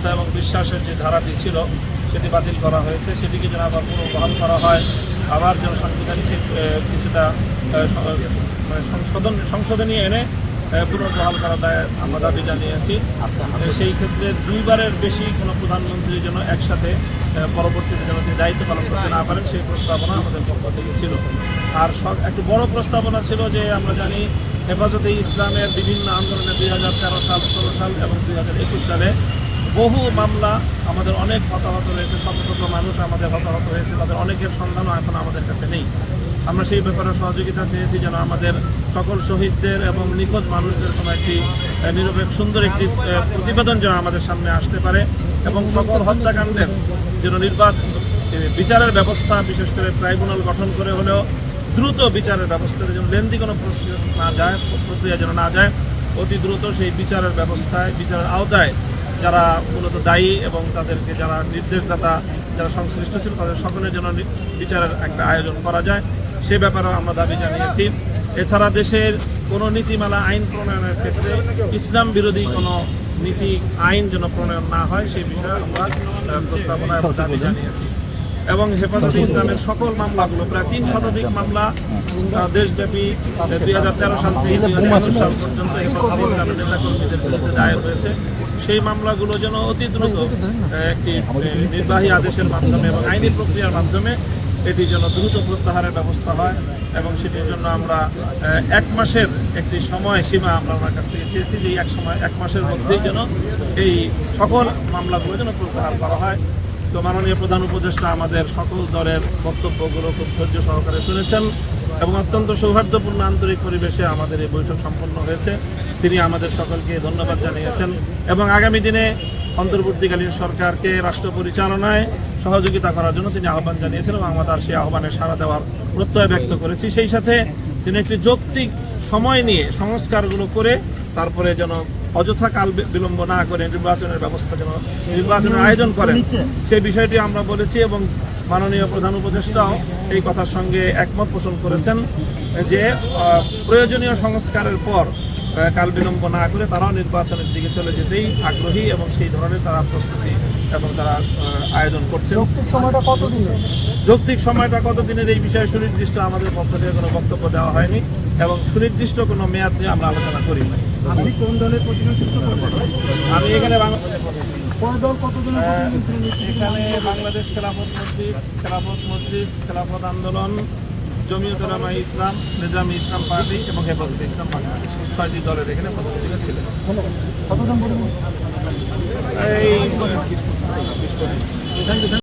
আস্থা এবং বিশ্বাসের যে ধারাটি ছিল, সেটি বাতিল করা হয়েছে। সেটিকে যেন আবার পুনর্বহাল করা হয়। আবার যেন সাংবিধানিক কিছুটা মানে সংশোধন, সংশোধনী এনে পুনর্বহাল করা দায় আমরা দাবি জানিয়েছি। সেই ক্ষেত্রে দুইবারের বেশি কোনো প্রধানমন্ত্রী যেন একসাথে পরবর্তীতে যেন তিনি দায়িত্ব পালন করতে না পারেন, সেই প্রস্তাবনা আমাদের পক্ষ থেকে ছিল। আর সব, একটু বড় প্রস্তাবনা ছিল যে আমরা জানি, হেফাজতে ইসলামের বিভিন্ন আন্দোলনে দুই হাজার তেরো সাল, ষোলো সাল এবং দুই হাজার একুশ সালে বহু মামলা আমাদের অনেক হতাহত হয়েছে, শত শত মানুষ আমাদের হতাহত হয়েছে, তাদের অনেকের সন্ধানও এখন আমাদের কাছে নেই। আমরা সেই ব্যাপারে সহযোগিতা চেয়েছি যেন আমাদের সকল শহীদদের এবং নিখোঁজ মানুষদের কোনো একটি নিরপেক্ষ, সুন্দর একটি প্রতিবেদন যেন আমাদের সামনে আসতে পারে এবং সকল হত্যাকাণ্ডের যেন নির্বাক বিচারের ব্যবস্থা, বিশেষ করে ট্রাইব্যুনাল গঠন করে হলেও দ্রুত বিচারের ব্যবস্থা যেন লেন্দি কোনো প্রক্রিয়া না যায়, প্রক্রিয়া যেন না যায়, অতি দ্রুত সেই বিচারের ব্যবস্থায়, বিচারের আওতায় যারা মূলত দায়ী এবং তাদেরকে যারা নির্দেশদাতা, যারা সংশ্লিষ্ট ছিল, তাদের সকলের জন্য বিচারের একটা আয়োজন করা যায়। সে ব্যাপারেও আমরা দাবি জানিয়েছি। এছাড়া দেশের কোনো নীতিমালা, আইন প্রণয়নের ক্ষেত্রে ইসলাম বিরোধী কোনো নীতি, আইন যেন প্রণয়ন না হয় সেই বিষয়ে আমরা প্রস্তাবনা দাবি জানিয়েছি। এবং হেফাজতে ইসলামের সকল মামলাগুলো, প্রায় তিন শতাধিক মামলা দেশব্যাপী দুই হাজার তেরো সাল থেকে দুই হাজার একুশ সাল পর্যন্ত হেফাজতে ইসলামের নেতাকর্মীদের বিরুদ্ধে দায়ের হয়েছে। সেই মামলাগুলো যেন অতি দ্রুত একটি নির্বাহী আদেশের মাধ্যমে এবং আইনি প্রক্রিয়ার মাধ্যমে এটি যেন দ্রুত প্রত্যাহারের ব্যবস্থা হয় এবং সেটির জন্য আমরা এক মাসের একটি সময় সীমা আমরা ওনার কাছ থেকে চেয়েছি যে এক সময়, এক মাসের মধ্যেই যেন এই সকল মামলাগুলো যেন প্রত্যাহার করা হয়। তো মাননীয় প্রধান উপদেষ্টা আমাদের সকল দলের বক্তব্যগুলো খুব ধৈর্য সহকারে শুনেছেন এবং অত্যন্ত সৌহার্দ্যপূর্ণ আন্তরিক পরিবেশে আমাদের এই বৈঠক সম্পন্ন হয়েছে। তিনি আমাদের সকলকে ধন্যবাদ জানিয়েছেন এবং আগামী দিনে অন্তর্বর্তীকালীন সরকারকে রাষ্ট্র পরিচালনায় সহযোগিতা করার জন্য তিনি আহ্বান জানিয়েছেন এবং আমরা তার সেই আহ্বানে সাড়া দেওয়ার প্রত্যয় ব্যক্ত করেছি। সেই সাথে তিনি একটি যৌক্তিক সময় নিয়ে সংস্কারগুলো করে তারপরে যেন অযথা কাল বিলম্ব না করে নির্বাচনের ব্যবস্থা যেন নির্বাচনের আয়োজন করেন। সেই বিষয়টি আমরা বলেছি এবং মাননীয় প্রধান উপদেষ্টাও এই কথার সঙ্গে একমত পোষণ করেছেন যে প্রয়োজনীয় সংস্কারের পর কাল বিলম্ব না করে তারাও নির্বাচনের দিকে চলে যেতেই আগ্রহী এবং সেই ধরনের তারা প্রস্তুতি এবং তারা আয়োজন করছে যৌক্তিক সময়টা কত দিনের এই বিষয়ে সুনির্দিষ্ট আমাদের পক্ষ থেকে কোনো বক্তব্য দেওয়া হয়নি এবং সুনির্দিষ্ট কোনো মেয়াদ নিয়ে আমরা আলোচনা করি না আপনি কোন দলের প্রতিনিধিত্ব করবেন? আমি এখানে কোন দল কতদিনের প্রতিনিধিত্ব এখানে বাংলাদেশ খেলাফত মজলিস খেলাফত মজলিস খেলাফত আন্দোলন জমিয়ত ইসলাম নিজামী ইসলাম পার্টি এবং হেফাজতে ইসলাম বাংলাদেশ। ছয়টি দলের এখানে প্রতিনিধিরা ছিলেন। কতজন এই